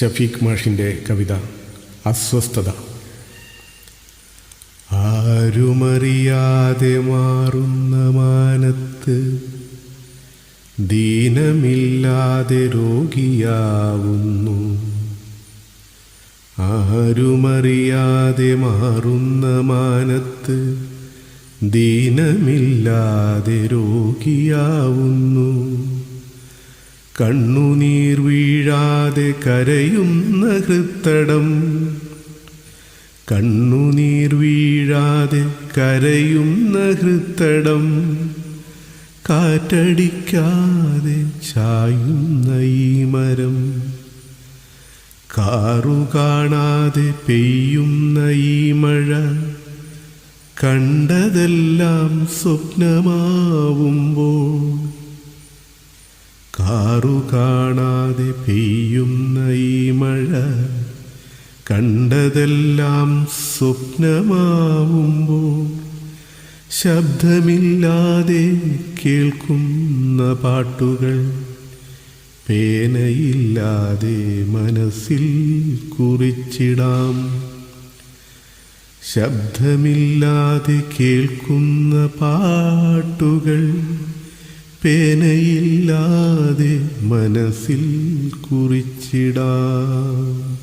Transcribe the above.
ഷഫീഖ് മാഷിന്റെ കവിത അസ്വസ്ഥത. ആരുമറിയാതെ മാറുന്ന മാനത്ത് ദീനമില്ലാതെ രോഗിയാവുന്നു. ആരുമറിയാതെ മാറുന്ന മാനത്ത് ദീനമില്ലാതെ രോഗിയാവുന്നു. കണ്ണുനീർ വീഴാതെ കരയുന്ന ഹൃത്തടം. കണ്ണുനീർ വീഴാതെ കരയുന്ന ഹൃത്തടം. കാറ്റടിക്കാതെ ചായുന്ന ഈ മരം. കാറു കാണാതെ പെയ്യുന്ന ഈ മഴ. കണ്ടതെല്ലാം സ്വപ്നമാവുമ്പോൾ കാണാതെ പെയ്യുന്ന ഈ മഴ കണ്ടതെല്ലാം സ്വപ്നമാവുമ്പോൾ ശബ്ദമില്ലാതെ കേൾക്കുന്ന പാട്ടുകൾ പേനയില്ലാതെ മനസ്സിൽ കുറിച്ചിടാം. ശബ്ദമില്ലാതെ കേൾക്കുന്ന പാട്ടുകൾ പേനയില്ലാതെ മനസ്സിൽ കുറിച്ചിടാം.